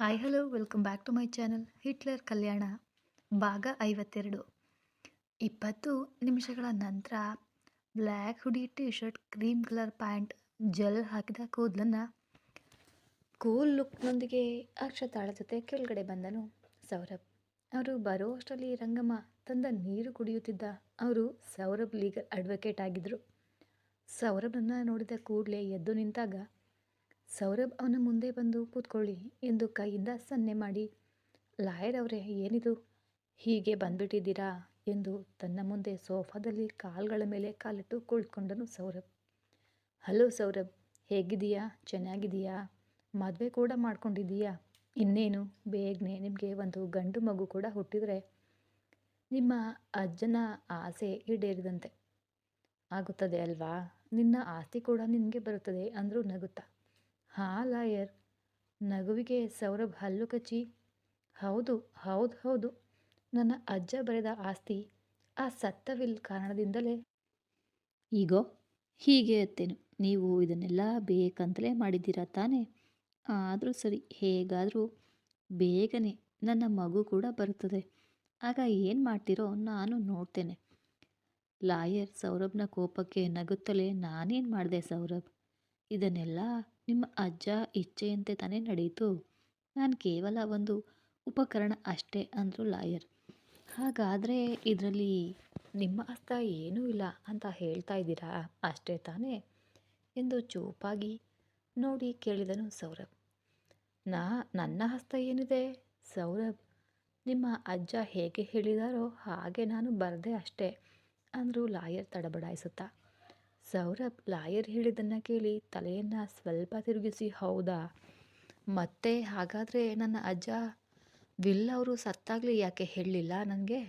Hi hello welcome back to my channel Hitler Kalyana ಭಾಗ ಐವತ್ತೆರಡು. ಇಪ್ಪತ್ತು ನಿಮಿಷಗಳ ನಂತರ black hoodie T shirt cream colour pant gel ಹಾಕಿದ ಕೂದಲನ್ನು ಕೂಲ್ ಲುಕ್ನೊಂದಿಗೆ ಅಕ್ಷತಾಳ ಜೊತೆ ಕೆಳಗಡೆ ಬಂದನು ಸೌರಭ್. ಅವರು ಬರೋ ಅಷ್ಟರಲ್ಲಿ ರಂಗಮ್ಮ ತಂದ ನೀರು ಕುಡಿಯುತ್ತಿದ್ದ. ಅವರು ಸೌರಭ್ ಲೀಗಲ್ ಅಡ್ವೊಕೇಟ್ ಆಗಿದ್ದರು ಸೌರಭನ್ನು ನೋಡಿದ ಕೂಡಲೇ ಎದ್ದು ನಿಂತಾಗ ಸೌರಭ್ ಅವನ ಮುಂದೆ ಬಂದು ಕೂತ್ಕೊಳ್ಳಿ ಎಂದು ಕೈಯಿಂದ ಸನ್ನೆ ಮಾಡಿ, ಲಾಯರ್ ಅವರೇ, ಏನಿದು? ಹೀಗೆ ಬಂದ್ಬಿಟ್ಟಿದ್ದೀರಾ? ಎಂದು ತನ್ನ ಮುಂದೆ ಸೋಫಾದಲ್ಲಿ ಕಾಲ್ಗಳ ಮೇಲೆ ಕಾಲಿಟ್ಟು ಕುಳಿತುಕೊಂಡನು ಸೌರಭ್. ಹಲೋ ಸೌರಭ್ ಹೇಗಿದೆಯಾ ಚೆನ್ನಾಗಿದೆಯಾ ಮದುವೆ ಕೂಡ ಮಾಡ್ಕೊಂಡಿದ್ದೀಯಾ? ಇನ್ನೇನು? ಬೇಗನೆ ನಿಮಗೆ ಒಂದು ಗಂಡು ಮಗು ಕೂಡ ಹುಟ್ಟಿದರೆ ನಿಮ್ಮ ಅಜ್ಜನ ಆಸೆ ಈಡೇರಿದಂತೆ. ಆಗುತ್ತದೆ ಅಲ್ವಾ? ನಿನ್ನ ಆಸ್ತಿ ಕೂಡ ನಿನಗೆ ಬರುತ್ತದೆ, ಅಂದರೂ ನಗುತ್ತಾ. ಹಾಂ ಲಾಯರ್ ನಗುವಿಗೆ ಸೌರಭ್ ಹಲ್ಲು ಕಚ್ಚಿ, ಹೌದು ಹೌದು ಹೌದು, ನನ್ನ ಅಜ್ಜ ಬರೆದ ಆಸ್ತಿ ಆ ಸತ್ತವಿಲ್ ಕಾರಣದಿಂದಲೇ. ಈಗೋ, ಹೀಗೆ ಅತ್ತೇನು ನೀವು ಇದನ್ನೆಲ್ಲ ಬೇಕಂತಲೇ ಮಾಡಿದ್ದೀರಾ ತಾನೇ? ಆದರೂ ಸರಿ, ಹೇಗಾದರೂ ಬೇಗನೆ ನನ್ನ ಮಗು ಕೂಡ ಬರುತ್ತದೆ. ಆಗ ಏನು ಮಾಡ್ತೀರೋ ನಾನು ನೋಡ್ತೇನೆ. ಲಾಯರ್ ಸೌರಭ್ನ ಕೋಪಕ್ಕೆ ನಗುತ್ತಲೇ ನಾನೇನು ಮಾಡಿದೆ ಸೌರಭ್? ಇದನ್ನೆಲ್ಲ ನಿಮ್ಮ ಅಜ್ಜ ಇಚ್ಛೆಯಂತೆ ತಾನೇ ನಡೆಯಿತು. ನಾನು ಕೇವಲ ಒಂದು ಉಪಕರಣ ಅಷ್ಟೇ ಅಂದರು ಲಾಯರ್. ಹಾಗಾದರೆ ಇದರಲ್ಲಿ ನಿಮ್ಮ ಹಸ್ತ ಏನೂ ಇಲ್ಲ ಅಂತ ಹೇಳ್ತಾ ಇದ್ದೀರಾ? ಅಷ್ಟೇ ತಾನೇ? ಎಂದು ಚೂಪಾಗಿ ನೋಡಿ ಕೇಳಿದನು ಸೌರಭ್. ನಾ, ನನ್ನ ಹಸ್ತ ಏನಿದೆ? ಸೌರಭ್, ನಿಮ್ಮ ಅಜ್ಜ ಹೇಗೆ ಹೇಳಿದಾರೋ ಹಾಗೆ ನಾನು ಬರದೆ ಅಷ್ಟೇ ಅಂದರು ಲಾಯರ್ ತಡಬಡಾಯಿಸುತ್ತಾ. ಸೌರಭ್ ಲಾಯರ್ ಹೇಳಿದ್ದನ್ನು ಕೇಳಿ ತಲೆಯನ್ನು ಸ್ವಲ್ಪ ತಿರುಗಿಸಿ, ಹೌದಾ? ಮತ್ತೆ ಹಾಗಾದರೆ ನನ್ನ ಅಜ್ಜ ವಿಲ್ ಅವರು ಸತ್ತಾಗಲಿ ಯಾಕೆ ಹೇಳಲಿಲ್ಲ ನನಗೆ?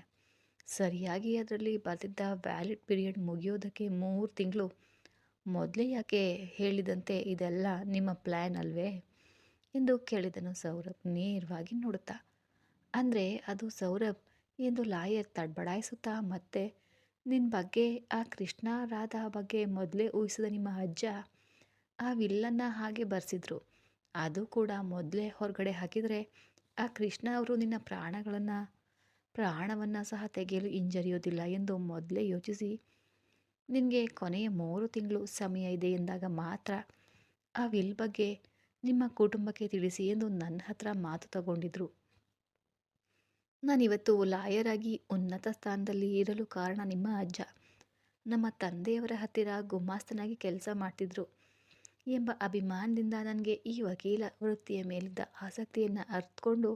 ಸರಿಯಾಗಿ ಅದರಲ್ಲಿ ಬರೆದಿದ್ದ ವ್ಯಾಲಿಡ್ ಪೀರಿಯಡ್ ಮುಗಿಯೋದಕ್ಕೆ ಮೂರು ತಿಂಗಳು. ಮೊದಲೇ ಯಾಕೆ ಹೇಳಿದಂತೆ ಇದೆಲ್ಲ ನಿಮ್ಮ ಪ್ಲ್ಯಾನ್ ಅಲ್ವೇ? ಎಂದು ಕೇಳಿದನು ಸೌರಭ್ ನೇರವಾಗಿ ನೋಡುತ್ತಾ. ಅಂದರೆ ಅದು ಸೌರಭ್ ಎಂದು ಲಾಯರ್ ತಡ್ಬಡಾಯಿಸುತ್ತಾ ಮತ್ತೆ ನಿನ್ನ ಬಗ್ಗೆ, ಆ ಕೃಷ್ಣ ರಾಧಾ ಬಗ್ಗೆ ಮೊದಲೇ ಊಹಿಸಿದ ನಿಮ್ಮ ಅಜ್ಜ ಆ ವಿಲ್ಲನ್ನು ಹಾಗೆ ಬರೆಸಿದ್ರು. ಅದು ಕೂಡ ಮೊದಲೇ ಹೊರಗಡೆ ಹಾಕಿದರೆ ಆ ಕೃಷ್ಣ ಅವರು ನಿನ್ನ ಪ್ರಾಣಗಳನ್ನು, ಪ್ರಾಣವನ್ನು ಸಹ ತೆಗೆಯಲು ಹಿಂಜರಿಯೋದಿಲ್ಲ ಎಂದು ಮೊದಲೇ ಯೋಚಿಸಿ, ನಿನಗೆ ಕೊನೆಯ ಮೂರು ತಿಂಗಳು ಸಮಯ ಇದೆ ಎಂದಾಗ ಮಾತ್ರ ಆ ವಿಲ್ ಬಗ್ಗೆ ನಿಮ್ಮ ಕುಟುಂಬಕ್ಕೆ ತಿಳಿಸಿ ಎಂದು ನನ್ನ ಹತ್ರ ಮಾತು ತಗೊಂಡಿದ್ರು. ನಾನಿವತ್ತು ಲಾಯರ್ ಆಗಿ ಉನ್ನತ ಸ್ಥಾನದಲ್ಲಿ ಇರಲು ಕಾರಣ ನಿಮ್ಮ ಅಜ್ಜ. ನಮ್ಮ ತಂದೆಯವರ ಹತ್ತಿರ ಗುಮಾಸ್ತನಾಗಿ ಕೆಲಸ ಮಾಡ್ತಿದ್ರು ಎಂಬ ಅಭಿಮಾನದಿಂದ ನನಗೆ ಈ ವಕೀಲ ವೃತ್ತಿಯ ಮೇಲಿದ್ದ ಆಸಕ್ತಿಯನ್ನು ಅರ್ಥಕೊಂಡು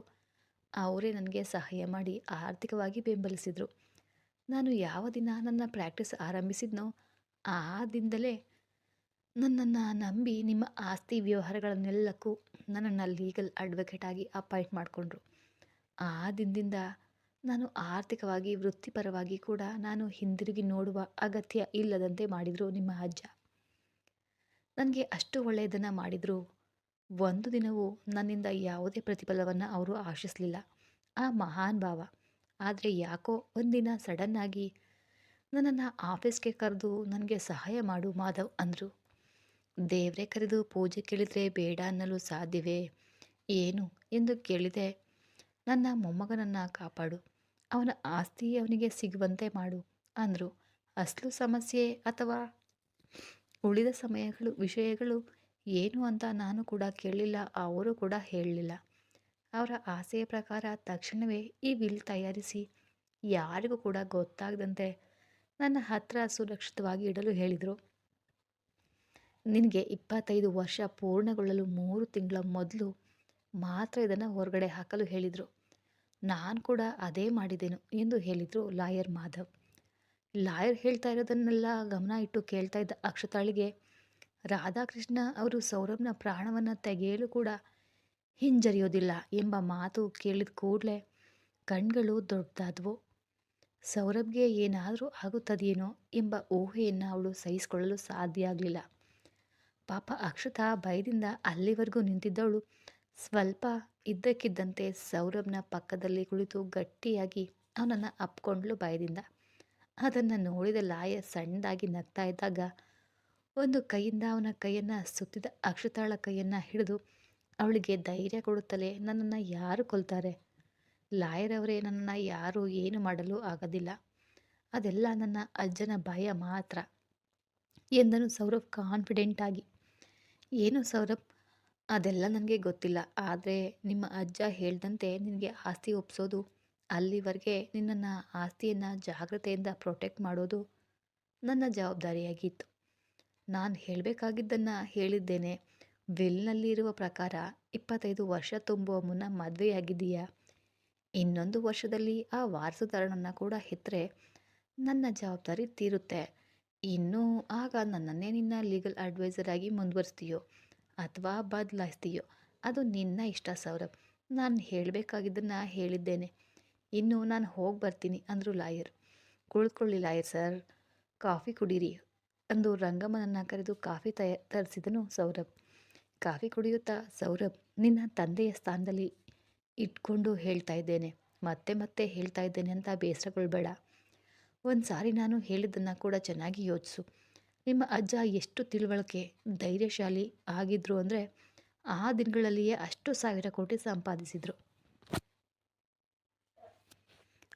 ಅವರೇ ನನಗೆ ಸಹಾಯ ಮಾಡಿ ಆರ್ಥಿಕವಾಗಿ ಬೆಂಬಲಿಸಿದರು. ನಾನು ಯಾವ ದಿನ ನನ್ನ ಪ್ರಾಕ್ಟೀಸ್ ಆರಂಭಿಸಿದ್ನೋ ಆ ದಿನದಲ್ಲೇ ನನ್ನನ್ನು ನಂಬಿ ನಿಮ್ಮ ಆಸ್ತಿ ವ್ಯವಹಾರಗಳನ್ನೆಲ್ಲಕ್ಕೂ ನನ್ನನ್ನು ಲೀಗಲ್ ಅಡ್ವೊಕೇಟ್ ಆಗಿ ಅಪಾಯಿಂಟ್ ಮಾಡಿಕೊಂಡ್ರು. ಆ ದಿನದಿಂದ ನಾನು ಆರ್ಥಿಕವಾಗಿ, ವೃತ್ತಿಪರವಾಗಿ ಕೂಡ ನಾನು ಹಿಂದಿರುಗಿ ನೋಡುವ ಅಗತ್ಯ ಇಲ್ಲದಂತೆ ಮಾಡಿದರು ನಿಮ್ಮ ಅಜ್ಜ. ನನಗೆ ಅಷ್ಟು ಒಳ್ಳೆಯದನ್ನು ಮಾಡಿದರು. ಒಂದು ದಿನವೂ ನನ್ನಿಂದ ಯಾವುದೇ ಪ್ರತಿಫಲವನ್ನು ಅವರು ಆಶಿಸಲಿಲ್ಲ. ಆ ಮಹಾನ್ ಭಾವ. ಆದರೆ ಯಾಕೋ ಒಂದಿನ ಸಡನ್ನಾಗಿ ನನ್ನನ್ನು ಆಫೀಸ್ಗೆ ಕರೆದು ನನಗೆ ಸಹಾಯ ಮಾಡು ಮಾಧವ್ ಅಂದರು. ದೇವರೇ ಕರೆದು ಪೂಜೆ ಕೇಳಿದರೆ ಬೇಡ ಅನ್ನಲು ಸಾಧ್ಯವೇ? ಏನು ಎಂದು ಕೇಳಿದೆ. ನನ್ನ ಮೊಮ್ಮಗನನ್ನು ಕಾಪಾಡು. ಅವನ ಆಸ್ತಿ ಅವನಿಗೆ ಸಿಗುವಂತೆ ಮಾಡು, ಅಂದರು. ಅಸಲು ಸಮಸ್ಯೆ ಅಥವಾ ಉಳಿದ ಸಮಯಗಳು, ವಿಷಯಗಳು ಏನು ಅಂತ ನಾನು ಕೂಡ ಕೇಳಲಿಲ್ಲ ಅವರು ಕೂಡ ಹೇಳಲಿಲ್ಲ. ಅವರ ಆಸೆಯ ಪ್ರಕಾರ ತಕ್ಷಣವೇ ಈ ವಿಲ್ ತಯಾರಿಸಿ ಯಾರಿಗೂ ಕೂಡ ಗೊತ್ತಾಗದಂತೆ ನನ್ನ ಹತ್ರ ಸುರಕ್ಷಿತವಾಗಿ ಇಡಲು ಹೇಳಿದರು. ನಿನಗೆ ಇಪ್ಪತ್ತೈದು ವರ್ಷ ಪೂರ್ಣಗೊಳ್ಳಲು ಮೂರು ತಿಂಗಳ ಮೊದಲು ಮಾತ್ರ ಇದನ್ನು ಹೊರಗಡೆ ಹಾಕಲು ಹೇಳಿದರು. ನಾನು ಕೂಡ ಅದೇ ಮಾಡಿದೆನು ಎಂದು ಹೇಳಿದರು ಲಾಯರ್ ಮಾಧವ್. ಲಾಯರ್ ಹೇಳ್ತಾ ಇರೋದನ್ನೆಲ್ಲ ಗಮನ ಇಟ್ಟು ಕೇಳ್ತಾ ಇದ್ದ ಅಕ್ಷತಾಳಿಗೆ, ರಾಧಾಕೃಷ್ಣ ಅವರು ಸೌರಭ್ನ ಪ್ರಾಣವನ್ನು ತೆಗೆಯಲು ಕೂಡ ಹಿಂಜರಿಯೋದಿಲ್ಲ ಎಂಬ ಮಾತು ಕೇಳಿದ ಕೂಡಲೇ ಕಣ್ಗಳು ದೊಡ್ಡದಾದವು. ಸೌರಭ್ಗೆ ಏನಾದರೂ ಆಗುತ್ತದೆಯೇನೋ ಎಂಬ ಊಹೆಯನ್ನು ಅವಳು ಸಹಿಸಿಕೊಳ್ಳಲು ಸಾಧ್ಯ ಆಗಲಿಲ್ಲ. ಪಾಪ ಅಕ್ಷತಾ ಭಯದಿಂದ ಅಲ್ಲಿವರೆಗೂ ನಿಂತಿದ್ದವಳು ಸ್ವಲ್ಪ ಇದ್ದಕ್ಕಿದ್ದಂತೆ ಸೌರಭ್ನ ಪಕ್ಕದಲ್ಲಿ ಕುಳಿತು ಗಟ್ಟಿಯಾಗಿ ಅವನನ್ನು ಅಪ್ಕೊಂಡ್ಲು ಭಯದಿಂದ ಅದನ್ನು ನೋಡಿದ ಲಾಯ ಸಣ್ಣದಾಗಿ ನಗ್ತಾ ಇದ್ದಾಗ ಒಂದು ಕೈಯಿಂದ ಅವನ ಕೈಯನ್ನು ಸುತ್ತಿದ ಅಕ್ಷತಾಳ ಕೈಯನ್ನು ಹಿಡಿದು ಅವಳಿಗೆ ಧೈರ್ಯ ಕೊಡುತ್ತಲೇ ನನ್ನನ್ನು ಯಾರು ಕೊಲ್ತಾರೆ? ಲಾಯರವರೇ, ನನ್ನನ್ನು ಯಾರು ಏನು ಮಾಡಲು ಆಗೋದಿಲ್ಲ. ಅದೆಲ್ಲ ನನ್ನ ಅಜ್ಜನ ಭಯ ಮಾತ್ರ ಎಂದನು ಸೌರಭ್ ಕಾನ್ಫಿಡೆಂಟ್ ಆಗಿ ಏನು ಸೌರಭ್? ಅದೆಲ್ಲ ನನಗೆ ಗೊತ್ತಿಲ್ಲ. ಆದರೆ ನಿಮ್ಮ ಅಜ್ಜ ಹೇಳ್ದಂತೆ ನಿನಗೆ ಆಸ್ತಿ ಒಪ್ಸೋದು, ಅಲ್ಲಿವರೆಗೆ ನಿನ್ನನ್ನು ಆಸ್ತಿಯನ್ನು ಜಾಗ್ರತೆಯಿಂದ ಪ್ರೊಟೆಕ್ಟ್ ಮಾಡೋದು ನನ್ನ ಜವಾಬ್ದಾರಿಯಾಗಿತ್ತು. ನಾನು ಹೇಳಬೇಕಾಗಿದ್ದನ್ನು ಹೇಳಿದ್ದೇನೆ. ವಿಲ್ನಲ್ಲಿ ಇರುವ ಪ್ರಕಾರ ಇಪ್ಪತ್ತೈದು ವರ್ಷ ತುಂಬುವ ಮುನ್ನ ಮದುವೆಯಾಗಿದೆಯಾ ಇನ್ನೊಂದು ವರ್ಷದಲ್ಲಿ ಆ ವಾರಸುದಾರನನ್ನು ಕೂಡ ಹೆತ್ತರೆ ನನ್ನ ಜವಾಬ್ದಾರಿ ತೀರುತ್ತೆ. ಇನ್ನೂ ಆಗ ನನ್ನನ್ನೇ ನಿನ್ನ ಲೀಗಲ್ ಅಡ್ವೈಸರ್ ಆಗಿ ಮುಂದುವರಿಸ್ತೀಯೋ? ಅಥವಾ ಬದಲಾಯಿಸ್ತೀಯೋ? ಅದು ನಿನ್ನ ಇಷ್ಟ ಸೌರಭ್. ನಾನು ಹೇಳಬೇಕಾಗಿದ್ದನ್ನು ಹೇಳಿದ್ದೇನೆ. ಇನ್ನು ನಾನು ಹೋಗಿ ಬರ್ತೀನಿ, ಅಂದರು ಲಾಯರ್. ಕುಳಿತುಕೊಳ್ಳಿ ಲಾಯರ್ ಸರ್. ಕಾಫಿ ಕುಡೀರಿ, ಅಂದು ರಂಗಮ್ಮನನ್ನು ಕರೆದು ಕಾಫಿ ತಯ, ತರಿಸಿದನು ಸೌರಭ್. ಕಾಫಿ ಕುಡಿಯುತ್ತಾ ಸೌರಭ್ ನಿನ್ನ ತಂದೆಯ ಸ್ಥಾನದಲ್ಲಿ ಇಟ್ಕೊಂಡು ಹೇಳ್ತಾ ಇದ್ದೇನೆ. ಮತ್ತೆ ಮತ್ತೆ ಹೇಳ್ತಾ ಇದ್ದೇನೆ ಅಂತ ಬೇಸರಗೊಳ್ಬೇಡ. ಒಂದು ಸಾರಿ ನಾನು ಹೇಳಿದ್ದನ್ನು ಕೂಡ ಚೆನ್ನಾಗಿ ಯೋಚಿಸು. ನಿಮ್ಮ ಅಜ್ಜ ಎಷ್ಟು ತಿಳುವಳಿಕೆ, ಧೈರ್ಯಶಾಲಿ ಆಗಿದ್ರು ಅಂದರೆ ಆ ದಿನಗಳಲ್ಲಿಯೇ ಅಷ್ಟು ಸಾವಿರ ಕೋಟಿ ಸಂಪಾದಿಸಿದರು.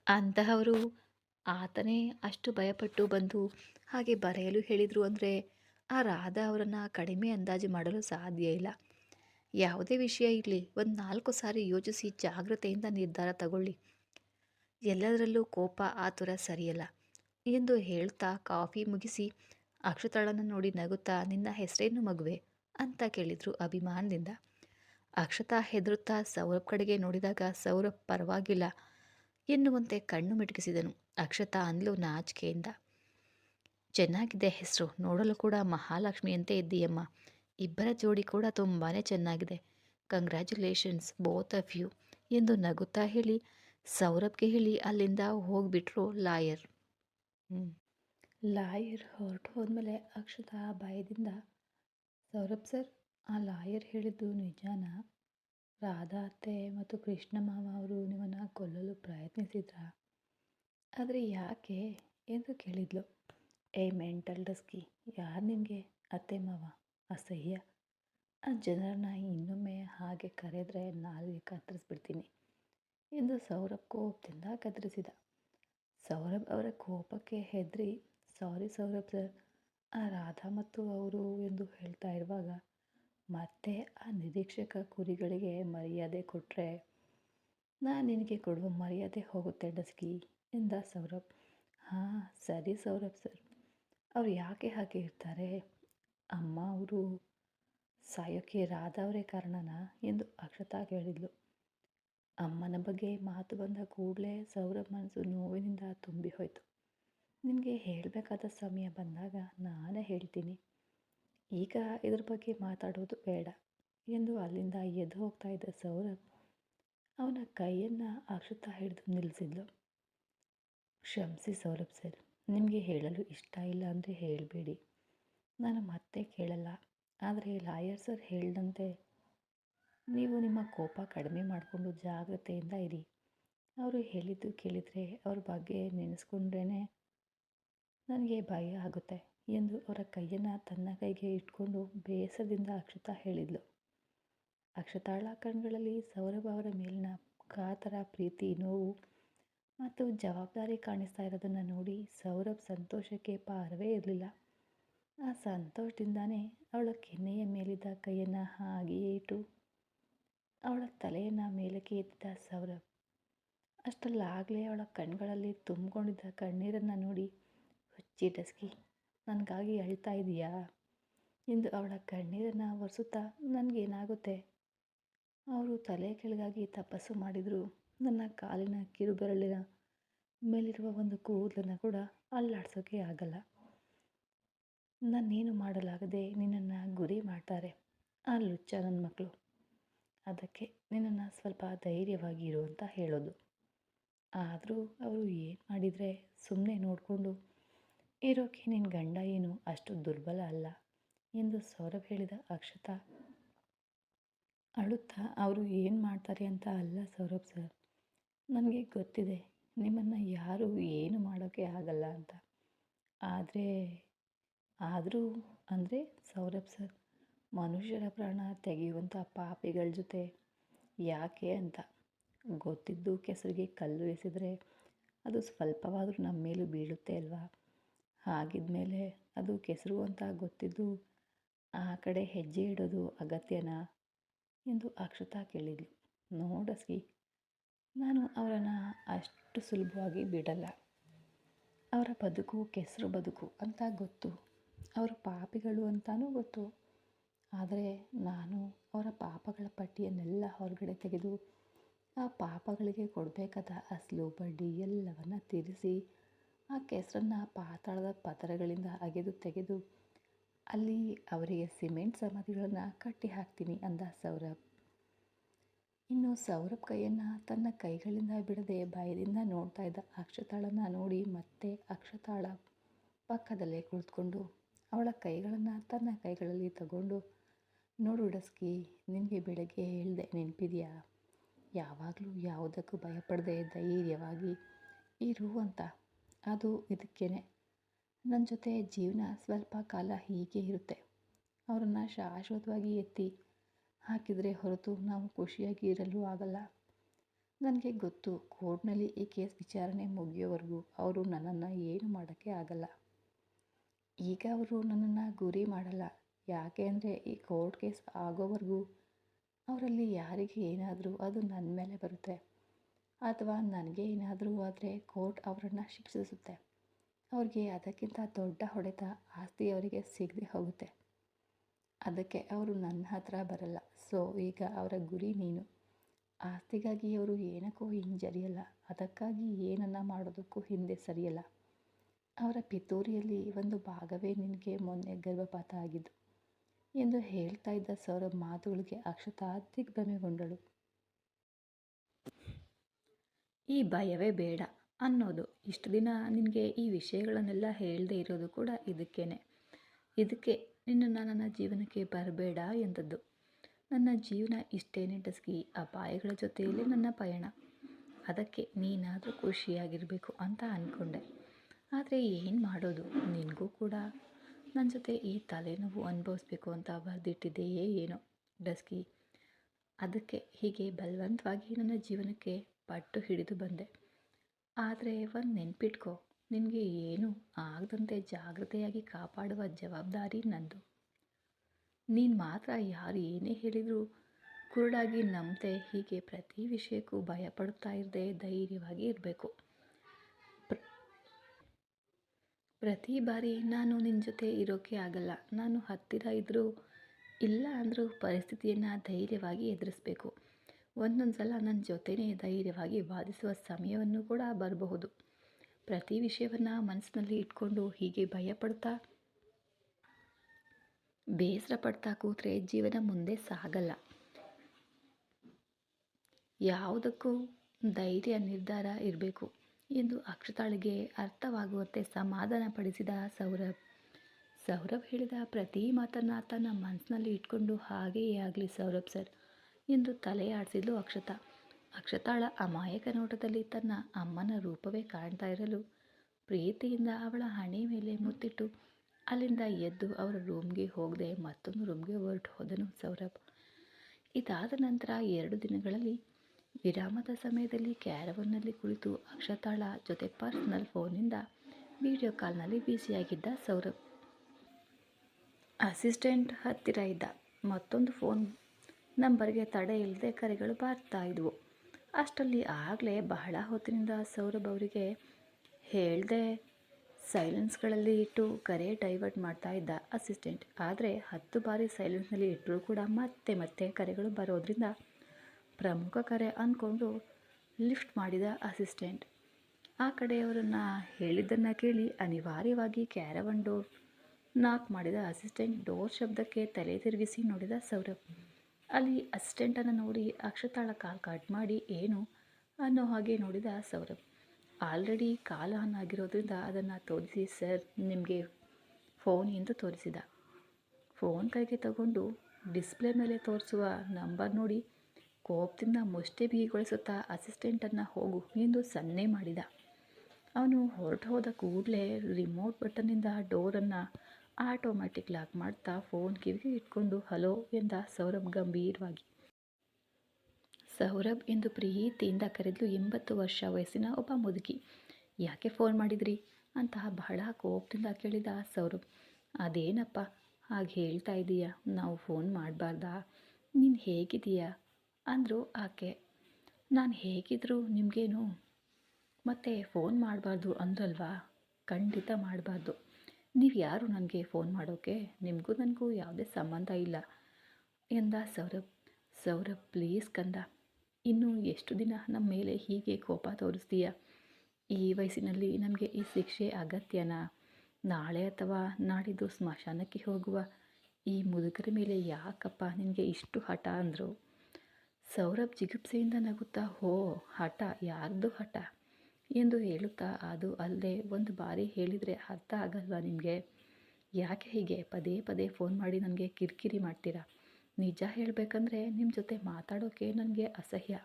ಅಂತಹವರು ಆತನೇ ಅಷ್ಟು ಭಯಪಟ್ಟು ಬಂದು ಹಾಗೆ ಬರೆಯಲು ಹೇಳಿದರು ಅಂದರೆ ಆ ರಾಧ ಅವರನ್ನು ಕಡಿಮೆ ಅಂದಾಜು ಮಾಡಲು ಸಾಧ್ಯ ಇಲ್ಲ. ಯಾವುದೇ ವಿಷಯ ಇರಲಿ, ಒಂದು ನಾಲ್ಕು ಸಾರಿ ಯೋಚಿಸಿ ಜಾಗ್ರತೆಯಿಂದ ನಿರ್ಧಾರ ತಗೊಳ್ಳಿ. ಎಲ್ಲದರಲ್ಲೂ ಕೋಪ ಆತುರ ಸರಿಯಲ್ಲ ಎಂದು ಹೇಳ್ತಾ ಕಾಫಿ ಮುಗಿಸಿ ಅಕ್ಷತಾಳನ್ನು ನೋಡಿ ನಗುತ್ತಾ, ನಿನ್ನ ಹೆಸರೇನು ಮಗುವೆ? ಅಂತ ಕೇಳಿದ್ರು ಅಭಿಮಾನದಿಂದ. ಅಕ್ಷತಾ ಹೆದರುತ್ತಾ ಸೌರಭ್ ಕಡೆಗೆ ನೋಡಿದಾಗ ಸೌರಭ್ ಪರವಾಗಿಲ್ಲ ಎನ್ನುವಂತೆ ಕಣ್ಣು ಮಿಟುಕಿಸಿದನು ಅಕ್ಷತಾ ಅಂದ್ಲು ನಾಚಿಕೆಯಿಂದ. ಚೆನ್ನಾಗಿದೆ ಹೆಸರು, ನೋಡಲು ಕೂಡ ಮಹಾಲಕ್ಷ್ಮಿಯಂತೆ ಇದ್ದೀಯಮ್ಮ. ಇಬ್ಬರ ಜೋಡಿ ಕೂಡ ತುಂಬಾ ಚೆನ್ನಾಗಿದೆ. ಕಂಗ್ರ್ಯಾಚುಲೇಷನ್ಸ್, ಬೋತ್ ಆಫ್ ಯು ಎಂದು ನಗುತ್ತಾ ಹೇಳಿ, ಸೌರಭ್ಗೆ ಹೇಳಿ ಅಲ್ಲಿಂದ ಹೋಗಿಬಿಟ್ರು ಲಾಯರ್. ಲಾಯರ್ ಹೊರಟು ಹೋದ್ಮೇಲೆ ಅಕ್ಷತಾ ಭಯದಿಂದ, ಸೌರಭ್ ಸರ್, ಆ ಲಾಯರ್ ಹೇಳಿದ್ದು ನಿಜಾನ? ರಾಧಾ ಅತ್ತೆ ಮತ್ತು ಕೃಷ್ಣ ಮಾವ ಅವರು ನಿಮ್ಮನ್ನು ಕೊಲ್ಲಲು ಪ್ರಯತ್ನಿಸಿದ್ರ? ಆದರೆ ಯಾಕೆ? ಎಂದು ಕೇಳಿದ್ಲು. ಏ, ಮೆಂಟಲ್ ಡಸ್ಕಿ, ಯಾರು ನಿಮಗೆ? ಅತ್ತೆ ಮಾವ, ಅಸಹ್ಯ. ಆ ಜನರನ್ನ ಇನ್ನೊಮ್ಮೆ ಹಾಗೆ ಕರೆದ್ರೆ ನಾಲ್ಗೆ ಕತ್ತರಿಸ್ಬಿಡ್ತೀನಿ ಎಂದು ಸೌರಭ್ ಕೋಪದಿಂದ ಕತ್ತರಿಸಿದ. ಸೌರಭ್ ಅವರ ಕೋಪಕ್ಕೆ ಹೆದರಿ ಸಾರಿ ಸೌರಭ್ ಸರ್ ಆ ರಾಧಾ ಮತ್ತು ಅವರು ಎಂದು ಹೇಳ್ತಾ ಇರುವಾಗ, ಮತ್ತೆ ಆ ನಿರೀಕ್ಷಕ ಕುರಿಗಳಿಗೆ ಮರ್ಯಾದೆ ಕೊಟ್ಟರೆ ನಾನು ನಿನಗೆ ಕೊಡುವ ಮರ್ಯಾದೆ ಹೋಗುತ್ತೆ ಡಸ್ಕಿ ಎಂದ ಸೌರಭ್. ಹಾಂ, ಸರಿ ಸೌರಭ್ ಸರ್. ಅವ್ರು ಯಾಕೆ ಹಾಗೆ ಇರ್ತಾರೆ? ಅಮ್ಮ ಅವರು ಸಾಯೋಕ್ಕೆ ರಾಧವರೇ ಕಾರಣನಾ? ಎಂದು ಅಕ್ಷತಾ ಹೇಳಿದ್ಲು ಅಮ್ಮನ ಬಗ್ಗೆ ಮಾತು ಬಂದ ಕೂಡಲೇ ಸೌರಭ್ ಮನಸ್ಸು ನೋವಿನಿಂದ ತುಂಬಿ ಹೋಯಿತು ನಿನಗೆ ಹೇಳಬೇಕಾದ ಸಮಯ ಬಂದಾಗ ನಾನೇ ಹೇಳ್ತೀನಿ. ಈಗ ಇದ್ರ ಬಗ್ಗೆ ಮಾತಾಡೋದು ಬೇಡ ಎಂದು ಅಲ್ಲಿಂದ ಎದ್ದು ಹೋಗ್ತಾ ಇದ್ದ ಸೌರಭ್ ಅವನ ಕೈಯನ್ನು ಅಕ್ಷತಾ ಹಿಡಿದು ನಿಲ್ಲಿಸಿದ್ಲು ಕ್ಷಮಿಸಿ ಸೌರಭ್ ಸರ್, ನಿಮಗೆ ಹೇಳಲು ಇಷ್ಟ ಇಲ್ಲ ಅಂದರೆ ಹೇಳಬೇಡಿ. ನಾನು ಮತ್ತೆ ಕೇಳಲ್ಲ, ಆದರೆ ಲಾಯರ್ ಸರ್ ಹೇಳಿದಂತೆ ನೀವು ನಿಮ್ಮ ಕೋಪ ಕಡಿಮೆ ಮಾಡಿಕೊಂಡು ಜಾಗ್ರತೆಯಿಂದ ಇರಿ. ಅವರು ಹೇಳಿದ್ದು ಕೇಳಿದರೆ ಅವ್ರ ಬಗ್ಗೆ ನೆನೆಸ್ಕೊಂಡ್ರೇ ನನಗೆ ಭಯ ಆಗುತ್ತೆ ಎಂದು ಅವರ ಕೈಯನ್ನು ತನ್ನ ಕೈಗೆ ಇಟ್ಕೊಂಡು ಬೇಸರದಿಂದ ಅಕ್ಷತಾ ಹೇಳಿದ್ಲು. ಅಕ್ಷತಾಳ ಕಣ್ಗಳಲ್ಲಿ ಸೌರಭ ಅವರ ಮೇಲಿನ ಕಾತರ ಪ್ರೀತಿ, ನೋವು ಮತ್ತು ಜವಾಬ್ದಾರಿ ಕಾಣಿಸ್ತಾ ಇರೋದನ್ನು ನೋಡಿ ಸೌರಭ್ ಸಂತೋಷಕ್ಕೆ ಪಾರವೇ ಇರಲಿಲ್ಲ. ಆ ಸಂತೋಷದಿಂದಾನೇ ಅವಳ ಕೆನ್ನೆಯ ಮೇಲಿದ್ದ ಕೈಯನ್ನು ಹಾಗೆಯೇ ಇಟ್ಟು ಅವಳ ತಲೆಯನ್ನು ಮೇಲಕ್ಕೆ ಎತ್ತಿದ ಸೌರಭ್ ಅಷ್ಟರಲ್ಲಾಗಲೇ ಅವಳ ಕಣ್ಗಳಲ್ಲಿ ತುಂಬಿಕೊಂಡಿದ್ದ ಕಣ್ಣೀರನ್ನು ನೋಡಿ ಹುಚ್ಚಿ ಡಸ್ಕಿ ನನಗಾಗಿ ಅಳ್ತಾ ಇದೆಯಾ? ಎಂದು ಅವಳ ಕಣ್ಣೀರನ್ನು ಒರೆಸುತ್ತಾ ನನಗೇನಾಗುತ್ತೆ? ಅವರು ತಲೆ ಕೆಳಗಾಗಿ ತಪಸ್ಸು ಮಾಡಿದರು. ನನ್ನ ಕಾಲಿನ ಕಿರುಬೆರಳಿನ ಮೇಲಿರುವ ಒಂದು ಕೂದಲನ್ನು ಕೂಡ ಅಲ್ಲಾಡ್ಸೋಕ್ಕೆ ಆಗಲ್ಲ. ನಾನೇನು ಮಾಡಲಾಗದೆ ನಿನ್ನನ್ನು ಗುರಿ ಮಾಡ್ತಾರೆ. ಆ ಲುಚ್ಚ ನನ್ನ ಮಕ್ಕಳು ಅದಕ್ಕೆ ನಿನ್ನನ್ನು ಸ್ವಲ್ಪ ಧೈರ್ಯವಾಗಿರು ಅಂತ ಹೇಳೋದು. ಆದರೂ ಅವರು ಏನು ಮಾಡಿದರೆ ಸುಮ್ಮನೆ ನೋಡಿಕೊಂಡು ಇರೋಕೆ ನಿನ್ನ ಗಂಡ ಏನು ಅಷ್ಟು ದುರ್ಬಲ ಅಲ್ಲ? ಎಂದು ಸೌರಭ್ ಹೇಳಿದ ಅಕ್ಷತಾ. ಅಳುತ್ತಾ, ಅವರು ಏನು ಮಾಡ್ತಾರೆ ಅಂತ ಅಲ್ಲ ಸೌರಭ್ ಸರ್. ನನಗೆ ಗೊತ್ತಿದೆ. ನಿಮ್ಮನ್ನು ಯಾರು ಏನು ಮಾಡೋಕ್ಕೆ ಆಗಲ್ಲ ಅಂತ. ಆದರೆ, ಆದರೂ ಅಂದರೆ ಸೌರಭ್ ಸರ್, ಮನುಷ್ಯರ ಪ್ರಾಣ ತೆಗೆಯುವಂಥ ಪಾಪಿಗಳ ಜೊತೆ ಯಾಕೆ ಅಂತ. ಗೊತ್ತಿದ್ದು ಕೆಸರಿಗೆ ಕಲ್ಲು ಎಸೆದರೆ ಅದು ಸ್ವಲ್ಪವಾದರೂ ನಮ್ಮ ಮೇಲೂ ಬೀಳುತ್ತೆ ಅಲ್ವಾ? ಹಾಗಿದ್ಮೇಲೆ ಅದು ಕೆಸರು ಅಂತ ಗೊತ್ತಿದ್ದು, ಆ ಕಡೆ ಹೆಜ್ಜೆ ಇಡೋದು ಅಗತ್ಯನಾ ಎಂದು ಅಕ್ಷತಾ ಕೇಳಿದ್ಲು. ನೋಡಸ್ಗಿ ನಾನು ಅವರನ್ನು ಅಷ್ಟು ಸುಲಭವಾಗಿ ಬಿಡಲ್ಲ. ಅವರ ಬದುಕು ಕೆಸರು ಬದುಕು ಅಂತ ಗೊತ್ತು. ಅವರು ಪಾಪಿಗಳು ಅಂತಲೂ ಗೊತ್ತು. ಆದರೆ ನಾನು ಅವರ ಪಾಪಗಳ ಪಟ್ಟಿಯನ್ನೆಲ್ಲ ಹೊರಗಡೆ ತೆಗೆದು ಆ ಪಾಪಗಳಿಗೆ ಕೊಡಬೇಕಾದ ಅಸಲು ಬಡ್ಡಿ ಎಲ್ಲವನ್ನು ತೀರಿಸಿ ಆ ಕೆಸರನ್ನು ಪಾತಾಳದ ಪದರಗಳಿಂದ ಅಗೆದು ತೆಗೆದು, ಅಲ್ಲಿ ಅವರಿಗೆ ಸಿಮೆಂಟ್ ಸಮಾಧಿಗಳನ್ನು ಕಟ್ಟಿ ಹಾಕ್ತೀನಿ ಅಂದ ಸೌರಭ್. ಇನ್ನು ಸೌರಭ್ ಕೈಯನ್ನು ತನ್ನ ಕೈಗಳಿಂದ ಬಿಡದೆ ಭಯದಿಂದ ನೋಡ್ತಾ ಇದ್ದ ಅಕ್ಷತಾಳನ್ನು ನೋಡಿ ಮತ್ತೆ ಅಕ್ಷತಾಳ ಪಕ್ಕದಲ್ಲೇ ಕುಳಿತುಕೊಂಡು, ಅವಳ ಕೈಗಳನ್ನು ತನ್ನ ಕೈಗಳಲ್ಲಿ ತಗೊಂಡು, ನೋಡು ಡಸ್ಕಿ, ನಿನಗೆ ಬೆಳಗ್ಗೆ ಹೇಳಿದೆ ನೆನಪಿದೆಯಾ? ಯಾವಾಗಲೂ ಯಾವುದಕ್ಕೂ ಭಯಪಡದೆ ಧೈರ್ಯವಾಗಿ ಇರು ಅಂತ ಅದು ಇದಕ್ಕೇನೆ. ನನ್ನ ಜೊತೆ ಜೀವನ ಸ್ವಲ್ಪ ಕಾಲ ಹೀಗೆ ಇರುತ್ತೆ. ಅವರನ್ನು ಶಾಶ್ವತವಾಗಿ ಎತ್ತಿ ಹಾಕಿದರೆ ಹೊರತು ನಾವು ಖುಷಿಯಾಗಿ ಇರಲು ಆಗಲ್ಲ. ನನಗೆ ಗೊತ್ತು, ಕೋರ್ಟ್ನಲ್ಲಿ ಈ ಕೇಸ್ ವಿಚಾರಣೆ ಮುಗಿಯೋವರೆಗೂ ಅವರು ನನ್ನನ್ನು ಏನು ಮಾಡೋಕ್ಕೆ ಆಗಲ್ಲ. ಈಗ ಅವರು ನನ್ನನ್ನು ಗುರಿ ಮಾಡಲ್ಲ. ಯಾಕೆ ಅಂದರೆ ಈ ಕೋರ್ಟ್ ಕೇಸ್ ಆಗೋವರೆಗೂ ಅವರಲ್ಲಿ ಯಾರಿಗೆ ಏನಾದರೂ ಅದು ನನ್ನ ಮೇಲೆ ಬರುತ್ತೆ. ಅಥವಾ ನನಗೆ ಏನಾದರೂ ಆದರೆ ಕೋರ್ಟ್ ಅವರನ್ನು ಶಿಕ್ಷಿಸುತ್ತೆ. ಅವ್ರಿಗೆ ಅದಕ್ಕಿಂತ ದೊಡ್ಡ ಹೊಡೆತ ಆಸ್ತಿ ಅವರಿಗೆ ಸಿಗದೆ ಹೋಗುತ್ತೆ. ಅದಕ್ಕೆ ಅವರು ನನ್ನ ಹತ್ರ ಬರಲ್ಲ. ಸೊ, ಈಗ ಅವರ ಗುರಿ ನೀನು. ಆಸ್ತಿಗಾಗಿ ಅವರು ಏನಕ್ಕೂ ಹಿಂಜರಿಯಲ್ಲ. ಅದಕ್ಕಾಗಿ ಏನನ್ನ ಮಾಡೋದಕ್ಕೂ ಹಿಂದೆ ಸರಿಯಲ್ಲ. ಅವರ ಪಿತೂರಿಯಲ್ಲಿ ಒಂದು ಭಾಗವೇ ನಿನಗೆ ಮೊನ್ನೆ ಗರ್ಭಪಾತ ಆಗಿದ್ದು. ಎಂದು ಹೇಳ್ತಾ ಇದ್ದ ಸೌರಭ್ ಮಾತುಗಳಿಗೆ ಅಕ್ಷತಾ ದಿಗ್ಭ್ರಮೆಗೊಂಡಳು ಈ ಭಯವೇ ಬೇಡ ಅನ್ನೋದು. ಇಷ್ಟು ದಿನ ನಿನಗೆ ಈ ವಿಷಯಗಳನ್ನೆಲ್ಲ ಹೇಳದೇ ಇರೋದು ಕೂಡ ಇದಕ್ಕೇನೆ. ಇದಕ್ಕೆ ನಿನ್ನನ್ನು ನನ್ನ ಜೀವನಕ್ಕೆ ಬರಬೇಡ ಎಂದದ್ದು. ನನ್ನ ಜೀವನ ಇಷ್ಟೇನೆ ಡಸ್ಗಿ ಅಪಾಯಗಳ ಜೊತೆಯಲ್ಲಿ ನನ್ನ ಪಯಣ. ಅದಕ್ಕೆ ನೀನಾದರೂ ಖುಷಿಯಾಗಿರಬೇಕು ಅಂತ ಅಂದ್ಕೊಂಡೆ ಆದರೆ ಏನು ಮಾಡೋದು? ನಿನಗೂ ಕೂಡ ನನ್ನ ಜೊತೆ ಈ ತಲೆನೋವು ಅನುಭವಿಸ್ಬೇಕು ಅಂತ ಬರೆದಿಟ್ಟಿದೆಯೇ ಏನೋ ಡಸ್ಗಿ ಅದಕ್ಕೆ ಹೀಗೆ ಬಲವಂತವಾಗಿ ನನ್ನ ಜೀವನಕ್ಕೆ ಪಟ್ಟು ಹಿಡಿದು ಬಂದೆ. ಆದರೆ ಒಂದು ನೆನ್ಪಿಟ್ಕೋ, ನಿನಗೆ ಏನು ಆಗದಂತೆ ಜಾಗ್ರತೆಯಾಗಿ ಕಾಪಾಡುವ ಜವಾಬ್ದಾರಿ ನಂದು. ನೀನು ಮಾತ್ರ ಯಾರು ಏನೇ ಹೇಳಿದರೂ ಕುರುಡಾಗಿ ನಂಬದೆ ಹೀಗೆ ಪ್ರತಿ ವಿಷಯಕ್ಕೂ ಭಯಪಡುತ್ತಾ ಇರದೆ ಧೈರ್ಯವಾಗಿ ಇರಬೇಕು. ಪ್ರತಿ ಬಾರಿ ನಾನು ನಿನ್ನ ಜೊತೆ ಇರೋಕ್ಕೆ ಆಗಲ್ಲ. ನಾನು ಹತ್ತಿರ ಇದ್ದರೂ ಇಲ್ಲ ಅಂದರೂ ಪರಿಸ್ಥಿತಿಯನ್ನು ಧೈರ್ಯವಾಗಿ ಎದುರಿಸಬೇಕು. ಒಂದೊಂದು ಸಲ ನನ್ನ ಜೊತೆನೇ ಧೈರ್ಯವಾಗಿ ವಾದಿಸುವ ಸಮಯವನ್ನು ಕೂಡ ಬರಬಹುದು. ಪ್ರತಿ ವಿಷಯವನ್ನು ಮನಸ್ಸಿನಲ್ಲಿ ಇಟ್ಕೊಂಡು ಹೀಗೆ ಭಯಪಡ್ತಾ, ಬೇಸರ ಪಡ್ತಾ ಕೂತ್ರೆ ಜೀವನ ಮುಂದೆ ಸಾಗಲ್ಲ. ಯಾವುದಕ್ಕೂ ಧೈರ್ಯ ನಿರ್ಧಾರ ಇರಬೇಕು ಎಂದು ಅಕ್ಷತಾಳಿಗೆ ಅರ್ಥವಾಗುವಂತೆ ಸಮಾಧಾನ ಪಡಿಸಿದ ಸೌರಭ್. ಸೌರಭ್ ಹೇಳಿದ ಪ್ರತಿ ಮಾತನ್ನು ತನ್ನ ಮನಸ್ಸಿನಲ್ಲಿ ಇಟ್ಕೊಂಡು ಹಾಗೆಯೇ ಆಗಲಿ ಸೌರಭ್ ಸರ್. ಎಂದು ತಲೆಯಾಡಿಸಿದ್ಲು ಅಕ್ಷತ. ಅಕ್ಷತಾ ಅಕ್ಷತಾಳ ಅಮಾಯಕ ನೋಟದಲ್ಲಿ ತನ್ನ ಅಮ್ಮನ ರೂಪವೇ ಕಾಣ್ತಾ ಇರಲು ಪ್ರೀತಿಯಿಂದ ಅವಳ ಹಣೆ ಮೇಲೆ ಮುತ್ತಿಟ್ಟು ಅಲ್ಲಿಂದ ಎದ್ದು ಅವರ ರೂಮ್ಗೆ ಹೋಗದೆ ಮತ್ತೊಂದು ರೂಮ್ಗೆ ಹೊರಟು ಹೋದನು ಸೌರಭ್. ಇದಾದ ನಂತರ ಎರಡು ದಿನಗಳಲ್ಲಿ ವಿರಾಮದ ಸಮಯದಲ್ಲಿ ಕ್ಯಾರವನ್ನಲ್ಲಿ ಕುಳಿತು ಅಕ್ಷತಾಳ ಜೊತೆ ಪರ್ಸ್ನಲ್ ಫೋನಿಂದ ವಿಡಿಯೋ ಕಾಲ್ನಲ್ಲಿ ಬ್ಯುಸಿಯಾಗಿದ್ದ ಸೌರಭ್. ಅಸಿಸ್ಟೆಂಟ್ ಹತ್ತಿರ ಇದ್ದ ಮತ್ತೊಂದು ಫೋನ್ ನಂಬರ್ಗೆ ತಡೆ ಇಲ್ಲದೆ ಕರೆಗಳು ಬರ್ತಾ ಇದ್ವು. ಅಷ್ಟರಲ್ಲಿ ಆಗಲೇ ಬಹಳ ಹೊತ್ತಿನಿಂದ ಸೌರಭ್ ಅವರಿಗೆ ಹೇಳ್ದೆ ಸೈಲೆನ್ಸ್ಗಳಲ್ಲಿ ಇಟ್ಟು ಕರೆ ಡೈವರ್ಟ್ ಮಾಡ್ತಾ ಇದ್ದ ಅಸಿಸ್ಟೆಂಟ್. ಆದರೆ ಹತ್ತು ಬಾರಿ ಸೈಲೆನ್ಸ್ನಲ್ಲಿ ಇಟ್ಟರೂ ಕೂಡ ಮತ್ತೆ ಮತ್ತೆ ಕರೆಗಳು ಬರೋದ್ರಿಂದ ಪ್ರಮುಖ ಕರೆ ಅಂದ್ಕೊಂಡು ಲಿಫ್ಟ್ ಮಾಡಿದ ಅಸಿಸ್ಟೆಂಟ್. ಆ ಕಡೆಯವರನ್ನು ಹೇಳಿದ್ದನ್ನು ಕೇಳಿ ಅನಿವಾರ್ಯವಾಗಿ ಕ್ಯಾರವನ್ ಡೋರ್ ನಾಕ್ ಮಾಡಿದ ಅಸಿಸ್ಟೆಂಟ್ ಡೋರ್ ಶಬ್ದಕ್ಕೆ ತಲೆ ತಿರುಗಿಸಿ ನೋಡಿದ ಸೌರಭ್. ಅಲ್ಲಿ ಅಸಿಸ್ಟೆಂಟನ್ನು ನೋಡಿ ಅಕ್ಷತಾಳ ಕಾಲು ಕಟ್ ಮಾಡಿ, ಏನು? ಅನ್ನೋ ಹಾಗೆ ನೋಡಿದ ಸೌರಭ್. ಆಲ್ರೆಡಿ ಕಾಲ ಆನ್ ಆಗಿರೋದ್ರಿಂದ ಅದನ್ನು ತೋರಿಸಿ ಸರ್ ನಿಮಗೆ ಫೋನ್ ಎಂದು ತೋರಿಸಿದ. ಫೋನ್ ಕೈಗೆ ತಗೊಂಡು ಡಿಸ್ಪ್ಲೇ ಮೇಲೆ ತೋರಿಸುವ ನಂಬರ್ ನೋಡಿ ಕೋಪದಿಂದ ಮುಷ್ಟಿ ಬಿಗಿಗೊಳಿಸುತ್ತಾ ಅಸಿಸ್ಟೆಂಟನ್ನು ಹೋಗು ಎಂದು ಸನ್ನೆ ಮಾಡಿದ. ಅವನು ಹೊರಟು ಹೋದ ಕೂಡಲೇ ರಿಮೋಟ್ ಬಟನ್ನಿಂದ ಡೋರನ್ನು ಆಟೋಮ್ಯಾಟಿಕ್ ಲಾಕ್ ಮಾಡ್ತಾ ಫೋನ್ ಕಿವಿಗೆ ಇಟ್ಕೊಂಡು, ಹಲೋ ಎಂದ ಸೌರಭ್ ಗಂಭೀರವಾಗಿ. ಸೌರಭ್ ಎಂದು ಪ್ರೀತಿಯಿಂದ ಕರೆದ್ಲು ಎಂಬತ್ತು ವರ್ಷ ವಯಸ್ಸಿನ ಒಬ್ಬ ಮುದುಕಿ. ಯಾಕೆ ಫೋನ್ ಮಾಡಿದ್ರಿ? ಅಂತ ಬಹಳ ಕೋಪದಿಂದ ಕೇಳಿದ ಸೌರಭ್. ಅದೇನಪ್ಪ, ಹಾಗೆ ಹೇಳ್ತಾ ಇದೀಯಾ, ನಾವು ಫೋನ್ ಮಾಡಬಾರ್ದಾ? ನೀನು ಹೇಗಿದೀಯಾ ಅಂದರು ಆಕೆ. ನಾನು ಹೇಗಿದ್ರು ನಿಮಗೇನು? ಮತ್ತೆ ಫೋನ್ ಮಾಡಬಾರ್ದು ಅಂದ್ರಲ್ವಾ? ಖಂಡಿತ ಮಾಡಬಾರ್ದು. ನೀವು ಯಾರು ನನಗೆ ಫೋನ್ ಮಾಡೋಕ್ಕೆ ನಿಮಗೂ ನನಗೂ ಯಾವುದೇ ಸಂಬಂಧ ಇಲ್ಲ. ಎಂದ ಸೌರಭ್ ಸೌರಭ್ ಪ್ಲೀಸ್ ಕಂದ, ಇನ್ನು ಎಷ್ಟು ದಿನ ನಮ್ಮ ಮೇಲೆ ಹೀಗೆ ಕೋಪ ತೋರಿಸ್ತೀಯ? ಈ ವಯಸ್ಸಿನಲ್ಲಿ ನಮಗೆ ಈ ಶಿಕ್ಷೆ ಅಗತ್ಯನಾ? ನಾಳೆ ಅಥವಾ ನಾಡಿದ್ದು ಸ್ಮಶಾನಕ್ಕೆ ಹೋಗುವ? ಈ ಮುದುಕರ ಮೇಲೆ ಯಾಕಪ್ಪ ನಿನಗೆ ಇಷ್ಟು ಹಠ ಅಂದರು? ಸೌರಭ್ ಜಿಗುಪ್ಸೆಯಿಂದ ನಗುತ್ತಾ, ಹೋ, ಹಠ, ಯಾರ್ದು ಹಠ? ಎಂದು ಹೇಳುತ್ತಾ ಅದು ಅಲ್ಲದೆ ಒಂದು ಬಾರಿ ಹೇಳಿದರೆ ಅರ್ಥ ಆಗಲ್ವಾ ನಿಮಗೆ? ಯಾಕೆ ಹೀಗೆ? ಪದೇ ಪದೇ ಫೋನ್ ಮಾಡಿ ನನಗೆ ಕಿರಿಕಿರಿ ಮಾಡ್ತೀರಾ? ನಿಜ ಹೇಳಬೇಕಂದ್ರೆ ನಿಮ್ಮ ಜೊತೆ ಮಾತಾಡೋಕೆ ನನಗೆ ಅಸಹ್ಯ.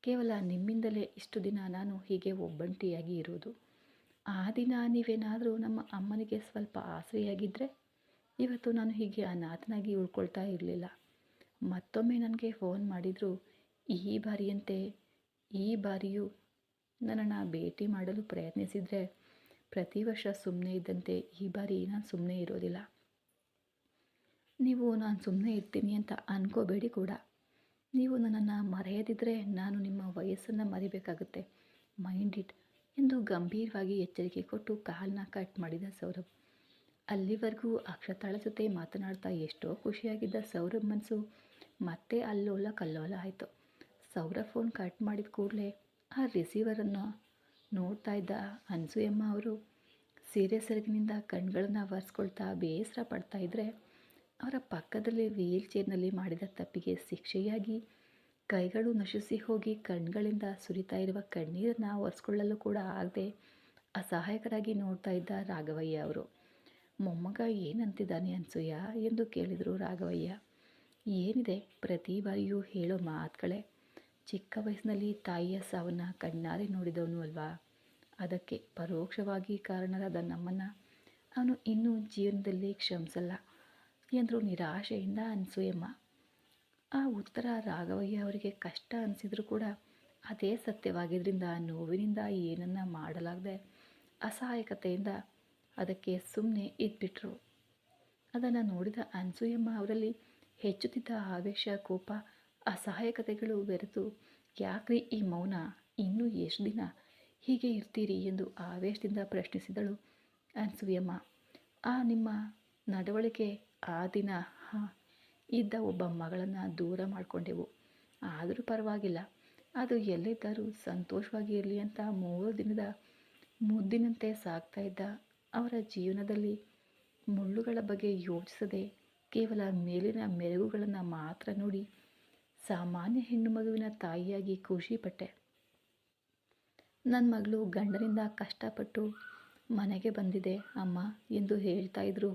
ಕೇವಲ ನಿಮ್ಮಿಂದಲೇ ಇಷ್ಟು ದಿನ ನಾನು ಹೀಗೆ ಒಬ್ಬಂಟಿಯಾಗಿ ಇರೋದು. ಆ ದಿನ ನೀವೇನಾದರೂ ನಮ್ಮ ಅಮ್ಮನಿಗೆ ಸ್ವಲ್ಪ ಆಸರೆಯಾಗಿದ್ದರೆ ಇವತ್ತು ನಾನು ಹೀಗೆ ಅನಾಥನಾಗಿ ಉಳ್ಕೊಳ್ತಾ ಇರಲಿಲ್ಲ. ಮತ್ತೊಮ್ಮೆ ನನಗೆ ಫೋನ್ ಮಾಡಿದರೂ, ಈ ಬಾರಿಯಂತೆ, ಈ ಬಾರಿಯೂ ನನ್ನನ್ನು ಭೇಟಿ ಮಾಡಲು ಪ್ರಯತ್ನಿಸಿದರೆ ಪ್ರತಿ ವರ್ಷ ಸುಮ್ಮನೆ ಇದ್ದಂತೆ ಈ ಬಾರಿ ನಾನು ಸುಮ್ಮನೆ ಇರೋದಿಲ್ಲ. ನೀವು ನಾನು ಸುಮ್ಮನೆ ಇರ್ತೀನಿ ಅಂತ ಅನ್ಕೋಬೇಡಿ ಕೂಡ. ನೀವು ನನ್ನನ್ನು ಮರೆಯದಿದ್ದರೆ ನಾನು ನಿಮ್ಮ ವಯಸ್ಸನ್ನು ಮರಿಬೇಕಾಗುತ್ತೆ. ಮೈಂಡ್ ಇಟ್ ಎಂದು ಗಂಭೀರವಾಗಿ ಎಚ್ಚರಿಕೆ ಕೊಟ್ಟು ಕಾಲನ್ನ ಕಟ್ ಮಾಡಿದ ಸೌರಭ್. ಅಲ್ಲಿವರೆಗೂ ಅಕ್ಷತಾಳ ಜೊತೆ ಮಾತನಾಡ್ತಾ ಎಷ್ಟೋ ಖುಷಿಯಾಗಿದ್ದ ಸೌರಭ್ ಮನಸ್ಸು ಮತ್ತೆ ಅಲ್ಲೋಲ ಕಲ್ಲೋಲ ಆಯಿತು. ಸೌರಭ್ ಫೋನ್ ಕಟ್ ಮಾಡಿದ ಕೂಡಲೇ ಆ ರಿಸೀವರನ್ನು ನೋಡ್ತಾ ಇದ್ದ ಅನ್ಸೂಯಮ್ಮ ಅವರು ಸೀರೆ ಸೆರಗಿನಿಂದ ಕಣ್ಗಳನ್ನು ಒರೆಸ್ಕೊಳ್ತಾ ಬೇಸರ ಪಡ್ತಾ ಇದ್ದರೆ ಅವರ ಪಕ್ಕದಲ್ಲಿ ವೀಲ್ ಚೇರ್ನಲ್ಲಿ ಮಾಡಿದ ತಪ್ಪಿಗೆ ಶಿಕ್ಷೆಯಾಗಿ ಕೈಗಳು ನಶಿಸಿ ಹೋಗಿ ಕಣ್ಗಳಿಂದ ಸುರಿತಾ ಇರುವ ಕಣ್ಣೀರನ್ನು ಒರೆಸ್ಕೊಳ್ಳಲು ಕೂಡ ಆಗದೆ ಅಸಹಾಯಕರಾಗಿ ನೋಡ್ತಾ ಇದ್ದ ರಾಘವಯ್ಯ ಅವರು. ಮೊಮ್ಮಗ ಏನಂತಿದ್ದಾನೆ ಅನ್ಸೂಯ? ಎಂದು ಕೇಳಿದರು ರಾಘವಯ್ಯ. ಏನಿದೆ? ಪ್ರತಿ ಬಾರಿಯೂ ಹೇಳೋ ಮಾತುಗಳೇ. ಚಿಕ್ಕ ವಯಸ್ಸಿನಲ್ಲಿ ತಾಯಿಯ ಸಾವನ್ನು ಕಣ್ಣಾರೆ ನೋಡಿದವನು ಅಲ್ವಾ? ಅದಕ್ಕೆ ಪರೋಕ್ಷವಾಗಿ ಕಾರಣರಾದ ನಮ್ಮನ್ನು ಅವನು ಇನ್ನೂ ಜೀವನದಲ್ಲಿ ಕ್ಷಮಿಸಲ್ಲ ಎಂದರು ನಿರಾಶೆಯಿಂದ ಅನ್ಸೂಯಮ್ಮ. ಆ ಉತ್ತರ ರಾಘವಯ್ಯ ಅವರಿಗೆ ಕಷ್ಟ ಅನಿಸಿದರೂ ಕೂಡ ಅದೇ ಸತ್ಯವಾಗಿದ್ದರಿಂದ ನೋವಿನಿಂದ ಏನನ್ನ ಮಾಡಲಾಗದೆ ಅಸಹಾಯಕತೆಯಿಂದ ಅದಕ್ಕೆ ಸುಮ್ಮನೆ ಇದ್ಬಿಟ್ರು. ಅದನ್ನು ನೋಡಿದ ಅನ್ಸೂಯಮ್ಮ ಅವರಲ್ಲಿ ಹೆಚ್ಚುತ್ತಿದ್ದ ಆವೇಶ, ಕೋಪ ಅಸಹಾಯಕತೆಗಳು ಬೆರೆತು, ಯಾಕ್ರಿ ಈ ಮೌನ? ಇನ್ನೂ ಎಷ್ಟು ದಿನ? ಹೀಗೆ ಇರ್ತೀರಿ? ಎಂದು ಆವೇಶದಿಂದ ಪ್ರಶ್ನಿಸಿದಳು ಅನ್ಸೂಯಮ್ಮ. ಆ ನಿಮ್ಮ ನಡವಳಿಕೆ ಆ ದಿನ, ಹಾಂ, ಇದ್ದ ಒಬ್ಬ ಮಗಳನ್ನು ದೂರ ಮಾಡಿಕೊಂಡೆವು. ಆದರೂ ಪರವಾಗಿಲ್ಲ. ಅದು ಎಲ್ಲಿದ್ದರೂ ಸಂತೋಷವಾಗಿ ಇರಲಿ ಅಂತ ಮೂರು ದಿನದ ಮುದ್ದಿನಂತೆ ಸಾಗ್ತಾ ಇದ್ದ ಅವರ ಜೀವನದಲ್ಲಿ ಮುಳ್ಳುಗಳ ಬಗ್ಗೆ ಯೋಚಿಸದೆ ಕೇವಲ ಮೇಲಿನ ಮೆರುಗುಗಳನ್ನು ಮಾತ್ರ ನೋಡಿ ಸಾಮಾನ್ಯ ಹೆಣ್ಣು ಮಗುವಿನ ತಾಯಿಯಾಗಿ ಖುಷಿಪಟ್ಟೆ. ನನ್ನ ಮಗಳು ಗಂಡನಿಂದ ಕಷ್ಟಪಟ್ಟು ಮನೆಗೆ ಬಂದಿದೆ, ಅಮ್ಮ ಎಂದು ಹೇಳ್ತಾ ಇದ್ರು.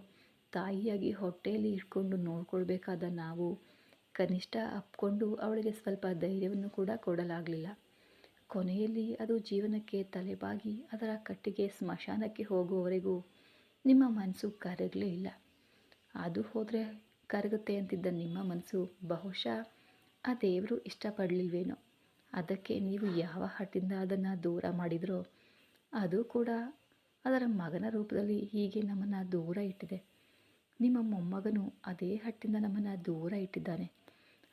ತಾಯಿಯಾಗಿ ಹೊಟ್ಟೆಯಲ್ಲಿ ಇಟ್ಕೊಂಡು ನೋಡ್ಕೊಳ್ಬೇಕಾದ ನಾವು ಕನಿಷ್ಠ ಅಪ್ಕೊಂಡು ಅವಳಿಗೆ ಸ್ವಲ್ಪ ಧೈರ್ಯವನ್ನು ಕೂಡ ಕೊಡಲಾಗಲಿಲ್ಲ. ಕೊನೆಯಲ್ಲಿ ಅದು ಜೀವನಕ್ಕೆ ತಲೆಬಾಗಿ ಅದರ ಕಟ್ಟಿಗೆ ಸ್ಮಶಾನಕ್ಕೆ ಹೋಗುವವರೆಗೂ ನಿಮ್ಮ ಮನಸ್ಸು ಕರಗಲೇ ಇಲ್ಲ. ಅದು ಹೋದರೆ ಕರಗುತ್ತೆ ಅಂತಿದ್ದ ನಿಮ್ಮ ಮನಸ್ಸು ಬಹುಶಃ ಆ ದೇವರು ಇಷ್ಟಪಡಲಿಲ್ವೇನೋ? ಅದಕ್ಕೆ ನೀವು ಯಾವ ಹಟ್ಟಿಂದ ಅದನ್ನು ದೂರ ಮಾಡಿದ್ರೋ, ಅದು ಕೂಡ ಅದರ ಮಗನ ರೂಪದಲ್ಲಿ ಹೀಗೆ ನಮ್ಮನ್ನು ದೂರ ಇಟ್ಟಿದೆ. ನಿಮ್ಮ ಮೊಮ್ಮಗನು ಅದೇ ಹಟ್ಟಿಂದ ನಮ್ಮನ್ನು ದೂರ ಇಟ್ಟಿದ್ದಾನೆ.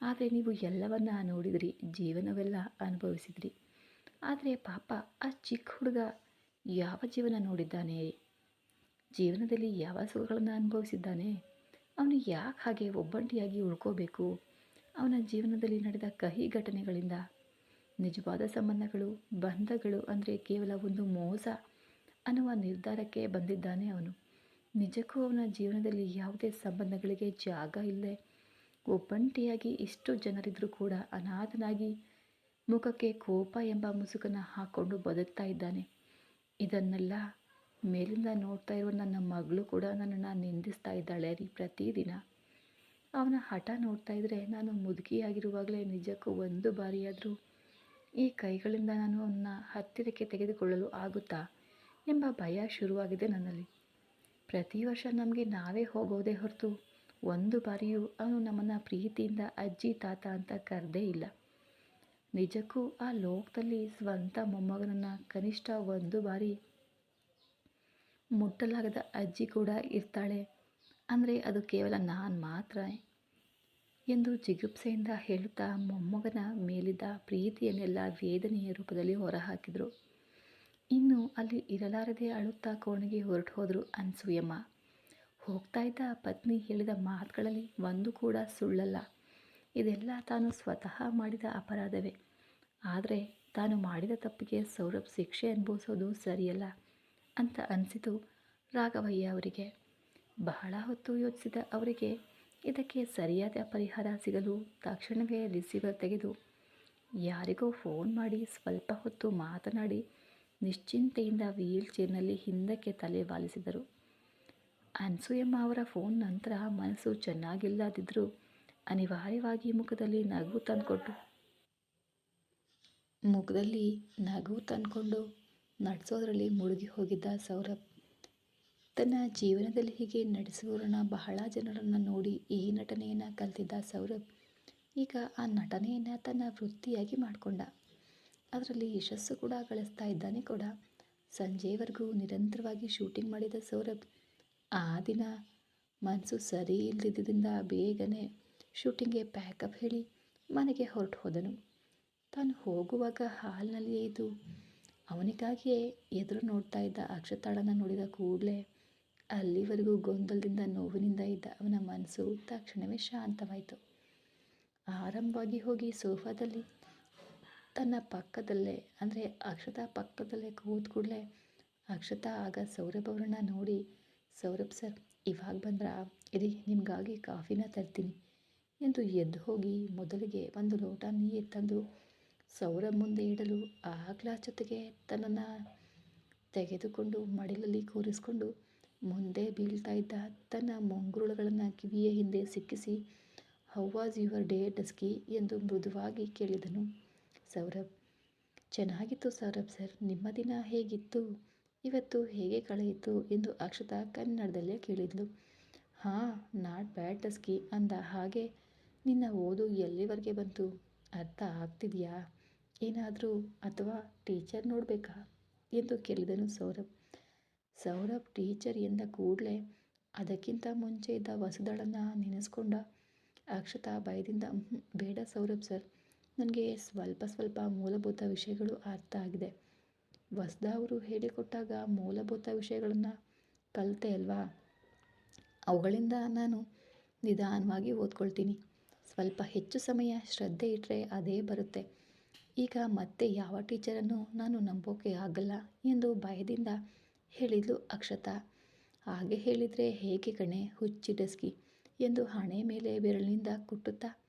ಆದರೆ ನೀವು ಎಲ್ಲವನ್ನ ನೋಡಿದ್ರಿ, ಜೀವನವೆಲ್ಲ ಅನುಭವಿಸಿದ್ರಿ. ಆದರೆ ಪಾಪ, ಆ ಚಿಕ್ಕ ಹುಡುಗ ಯಾವ ಜೀವನ ನೋಡಿದ್ದಾನೆ? ಜೀವನದಲ್ಲಿ ಯಾವ ಸುಖಗಳನ್ನು ಅನುಭವಿಸಿದ್ದಾನೆ? ಅವನು ಯಾಕೆ ಹಾಗೆ ಒಬ್ಬಂಟಿಯಾಗಿ ಉಳ್ಕೋಬೇಕು? ಅವನ ಜೀವನದಲ್ಲಿ ನಡೆದ ಕಹಿ ಘಟನೆಗಳಿಂದ ನಿಜವಾದ ಸಂಬಂಧಗಳು, ಬಂಧಗಳು ಅಂದರೆ ಕೇವಲ ಒಂದು ಮೋಸ ಅನ್ನುವ ನಿರ್ಧಾರಕ್ಕೆ ಬಂದಿದ್ದಾನೆ ಅವನು. ನಿಜಕ್ಕೂ ಅವನ ಜೀವನದಲ್ಲಿ ಯಾವುದೇ ಸಂಬಂಧಗಳಿಗೆ ಜಾಗ ಇಲ್ಲ ಒಬ್ಬಂಟಿಯಾಗಿ ಇಷ್ಟು ಜನರಿದ್ದರೂ ಕೂಡ ಅನಾಥನಾಗಿ ಮುಖಕ್ಕೆ ಕೋಪ ಎಂಬ ಮುಸುಕನ್ನು ಹಾಕ್ಕೊಂಡು ಬದುಕ್ತಾ ಇದ್ದಾನೆ. ಇದನ್ನೆಲ್ಲ ಮೇಲಿಂದ ನೋಡ್ತಾ ಇರುವ ನನ್ನ ಮಗಳು ಕೂಡ ನನ್ನನ್ನು ನಿಂದಿಸ್ತಾ ಇದ್ದಾಳೆ ರೀ ಪ್ರತಿದಿನ. ಅವನ ಹಠ ನೋಡ್ತಾ ಇದ್ದರೆ ನಾನು ಮುದುಕಿಯಾಗಿರುವಾಗಲೇ ನಿಜಕ್ಕೂ ಒಂದು ಬಾರಿಯಾದರೂ ಈ ಕೈಗಳಿಂದ ನಾನು ಅವನ್ನ ಹತ್ತಿರಕ್ಕೆ ತೆಗೆದುಕೊಳ್ಳಲು ಆಗುತ್ತಾ ಎಂಬ ಭಯ ಶುರುವಾಗಿದೆ ನನ್ನಲ್ಲಿ. ಪ್ರತಿ ವರ್ಷ ನಮಗೆ ನಾವೇ ಹೋಗೋದೇ ಹೊರತು ಒಂದು ಬಾರಿಯೂ ಅವನು ನಮ್ಮನ್ನು ಪ್ರೀತಿಯಿಂದ ಅಜ್ಜಿ, ತಾತ ಅಂತ ಕರೆದೇ ಇಲ್ಲ. ನಿಜಕ್ಕೂ ಆ ಲೋಕದಲ್ಲಿ ಸ್ವಂತ ಮೊಮ್ಮಗನನ್ನು ಕನಿಷ್ಠ ಒಂದು ಬಾರಿ ಮುಟ್ಟಲಾಗದ ಅಜ್ಜಿ ಕೂಡ ಇರ್ತಾಳೆ. ಅಂದರೆ ಅದು ಕೇವಲ ನಾನು ಮಾತ್ರ ಎಂದು ಜಿಗುಪ್ಸೆಯಿಂದ ಹೇಳುತ್ತಾ ಮೊಮ್ಮಗನ ಮೇಲಿದ್ದ ಪ್ರೀತಿಯನ್ನೆಲ್ಲ ವೇದನೆಯ ರೂಪದಲ್ಲಿ ಹೊರಹಾಕಿದರು. ಇನ್ನು ಅಲ್ಲಿ ಇರಲಾರದೆ ಅಳುತ್ತಾ ಕೋಣೆಗೆ ಹೊರಟು ಹೋದರು ಅನ್ಸೂಯಮ್ಮ. ಹೋಗ್ತಾ ಇದ್ದ ಪತ್ನಿ ಹೇಳಿದ ಮಾತುಗಳಲ್ಲಿ ಒಂದು ಕೂಡ ಸುಳ್ಳಲ್ಲ. ಇದೆಲ್ಲ ತಾನು ಸ್ವತಃ ಮಾಡಿದ ಅಪರಾಧವೇ. ಆದರೆ ತಾನು ಮಾಡಿದ ತಪ್ಪಿಗೆ ಸೌರಭ್ ಶಿಕ್ಷೆ ಅನುಭವಿಸೋದು ಸರಿಯಲ್ಲ ಅಂತ ಅನಿಸಿತು ರಾಘವಯ್ಯ ಅವರಿಗೆ. ಬಹಳ ಹೊತ್ತು ಯೋಚಿಸಿದ ಅವರಿಗೆ ಇದಕ್ಕೆ ಸರಿಯಾದ ಪರಿಹಾರ ಸಿಗಲು ತಕ್ಷಣವೇ ರಿಸೀವರ್ ತೆಗೆದು, ಯಾರಿಗೋ ಫೋನ್ ಮಾಡಿ ಸ್ವಲ್ಪ ಹೊತ್ತು ಮಾತನಾಡಿ, ನಿಶ್ಚಿಂತೆಯಿಂದ ವೀಲ್ ಚೇರ್ನಲ್ಲಿ ಹಿಂದಕ್ಕೆ ತಲೆ ಬಾಲಿಸಿದರು. ಅನ್ಸೂಯಮ್ಮ ಅವರ ಫೋನ್ ನಂತರ ಮನಸ್ಸು ಚೆನ್ನಾಗಿಲ್ಲದಿದ್ದರೂ ಅನಿವಾರ್ಯವಾಗಿ ಮುಖದಲ್ಲಿ ನಗು ತಂದುಕೊಟ್ಟು ಮುಖದಲ್ಲಿ ನಗು ತಂದ್ಕೊಂಡು ನಡೆಸೋದ್ರಲ್ಲಿ ಮುಳುಗಿ ಹೋಗಿದ್ದ ಸೌರಭ್ ತನ್ನ ಜೀವನದಲ್ಲಿ ಹೀಗೆ ನಡೆಸುವವರನ್ನ ಬಹಳ ಜನರನ್ನು ನೋಡಿ ಈ ನಟನೆಯನ್ನು ಕಲಿತಿದ್ದ ಸೌರಭ್. ಈಗ ಆ ನಟನೆಯನ್ನು ತನ್ನ ವೃತ್ತಿಯಾಗಿ ಮಾಡಿಕೊಂಡ. ಅದರಲ್ಲಿ ಯಶಸ್ಸು ಕೂಡ ಗಳಿಸ್ತಾ ಇದ್ದಾನೆ ಕೂಡ. ಸಂಜೆವರೆಗೂ ನಿರಂತರವಾಗಿ ಶೂಟಿಂಗ್ ಮಾಡಿದ ಸೌರಭ್ ಆ ದಿನ ಮನಸ್ಸು ಸರಿ ಇಲ್ಲದಿದ್ದರಿಂದ ಬೇಗನೆ ಶೂಟಿಂಗ್ಗೆ ಪ್ಯಾಕಪ್ ಹೇಳಿ ಮನೆಗೆ ಹೊರಟು ಹೋದನು. ತಾನು ಹೋಗುವಾಗ ಹಾಲ್ನಲ್ಲಿಯೇ ಇದ್ದು ಅವನಿಗಾಗಿಯೇ ಎದುರು ನೋಡ್ತಾ ಇದ್ದ ಅಕ್ಷತಾಳನ ನೋಡಿದ ಕೂಡಲೇ ಅಲ್ಲಿವರೆಗೂ ಗೊಂದಲದಿಂದ ನೋವಿನಿಂದ ಇದ್ದ ಅವನ ಮನಸ್ಸು ತಕ್ಷಣವೇ ಶಾಂತವಾಯಿತು. ಆರಂಭವಾಗಿ ಹೋಗಿ ಸೋಫಾದಲ್ಲಿ, ತನ್ನ ಪಕ್ಕದಲ್ಲೇ, ಅಂದರೆ ಅಕ್ಷತಾ ಪಕ್ಕದಲ್ಲೇ ಕೂತ್ ಕೂಡಲೇ ಅಕ್ಷತಾ ಆಗ ಸೌರಭ್ ಅವರನ್ನ ನೋಡಿ, ಸೌರಭ್ ಸರ್, ಇವಾಗ ಬಂದ್ರ? ಇರಿ, ನಿಮಗಾಗಿ ಕಾಫಿನ ತರ್ತೀನಿ. ಎಂದು ಎದ್ದು ಹೋಗಿ ಮೊದಲಿಗೆ ಒಂದು ಲೋಟ ನೀರು ತಂದು ಸೌರಭ್ ಮುಂದೆ ಇಡಲು ಆ ಗ್ಲಾಸ್ ಜೊತೆಗೆ ತನ್ನನ್ನು ತೆಗೆದುಕೊಂಡು ಮಡಿಲಲ್ಲಿ ಕೂರಿಸ್ಕೊಂಡು ಮುಂದೆ ಬೀಳ್ತಾ ಇದ್ದ ತನ್ನ ಮೊಂಗ್ರುಳುಗಳನ್ನು ಕಿವಿಯ ಹಿಂದೆ ಸಿಕ್ಕಿಸಿ how was your day dusky ಎಂದು ಮೃದುವಾಗಿ ಕೇಳಿದನು. ಸೌರಭ್, ಚೆನ್ನಾಗಿತ್ತು ಸೌರಭ್ ಸರ್, ನಿಮ್ಮ ದಿನ ಹೇಗಿತ್ತು? ಇವತ್ತು ಹೇಗೆ ಕಳೆಯಿತು? ಎಂದು ಅಕ್ಷತಾ ಕನ್ನಡದಲ್ಲೇ ಕೇಳಿದ್ಲು. ಹಾಂ, ನಾಟ್ ಬ್ಯಾಡ್ ಡಸ್ಕಿ ಅಂದ ಹಾಗೆ, ನಿನ್ನ ಓದು ಎಲ್ಲಿವರೆಗೆ ಬಂತು? ಅರ್ಥ ಆಗ್ತಿದೆಯಾ? ಏನಾದರೂ ಅಥವಾ ಟೀಚರ್ ನೋಡಬೇಕಾ? ಎಂದು ಕೇಳಿದನು ಸೌರಭ್. ಸೌರಭ್ ಟೀಚರ್ ಎಂದ ಕೂಡಲೇ ಅದಕ್ಕಿಂತ ಮುಂಚೆ ಇದ್ದ ವಸುದಳನ್ನು ನೆನೆಸ್ಕೊಂಡ ಅಕ್ಷತಾ ಭಯದಿಂದ ಬೇಡ ಸೌರಭ್ ಸರ್ ನನಗೆ ಸ್ವಲ್ಪ ಸ್ವಲ್ಪ ಮೂಲಭೂತ ವಿಷಯಗಳು ಅರ್ಥ ಆಗಿದೆ. ವಸುದ ಅವರು ಹೇಳಿಕೊಟ್ಟಾಗ ಮೂಲಭೂತ ವಿಷಯಗಳನ್ನು ಕಲಿತೆ ಅಲ್ವಾ? ಅವುಗಳಿಂದ ನಾನು ನಿಧಾನವಾಗಿ ಓದ್ಕೊಳ್ತೀನಿ. ಸ್ವಲ್ಪ ಹೆಚ್ಚು ಸಮಯ ಶ್ರದ್ಧೆ ಇಟ್ಟರೆ ಅದೇ ಬರುತ್ತೆ. ಈಗ ಮತ್ತೆ ಯಾವ ಟೀಚರನ್ನು ನಾನು ನಂಬೋಕೆ ಆಗಲ್ಲ ಎಂದು ಭಯದಿಂದ ಹೇಳಿದ್ಲು ಅಕ್ಷತಾ. ಹಾಗೆ ಹೇಳಿದರೆ ಹೇಗೆ ಕಣೆ ಹುಚ್ಚಿ ಡಸ್ಕಿ ಎಂದು ಹಣೆ ಮೇಲೆ ಬೆರಳಿನಿಂದ ಕುಟ್ಟುತ್ತಾ.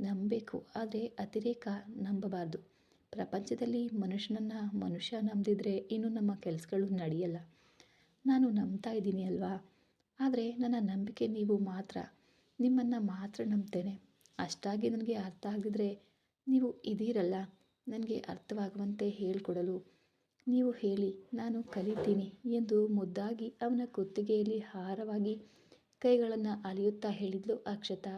ನಂಬಬೇಕು, ಆದರೆ ಅತಿರೇಕ ನಂಬಬಾರ್ದು. ಪ್ರಪಂಚದಲ್ಲಿ ಮನುಷ್ಯನನ್ನು ಮನುಷ್ಯ ನಂಬದಿದ್ರೆ ಇನ್ನು ನಮ್ಮ ಕೆಲಸಗಳು ನಡೆಯಲ್ಲ. ನಾನು ನಂಬ್ತಾ ಇದ್ದೀನಿ ಅಲ್ವಾ? ಆದರೆ ನನ್ನ ನಂಬಿಕೆ ನೀವು ಮಾತ್ರ. ನಿಮ್ಮನ್ನು ಮಾತ್ರ ನಂಬ್ತೇನೆ. ಅಷ್ಟಾಗಿ ನನಗೆ ಅರ್ಥ ಆಗಿದ್ರೆ ನೀವು ಇದೀರಲ್ಲ ನನಗೆ ಅರ್ಥವಾಗುವಂತೆ ಹೇಳಿಕೊಡಲು ನೀವು ಹೇಳಿ ನಾನು ಕಲಿತೀನಿ ಎಂದು ಮುದ್ದಾಗಿ ಅವನ ಕುತ್ತಿಗೆಯಲ್ಲಿ ಹಾರವಾಗಿ ಕೈಗಳನ್ನು ಅಲಿಯುತ್ತಾ ಹೇಳಿದ್ಲು ಅಕ್ಷತಾ.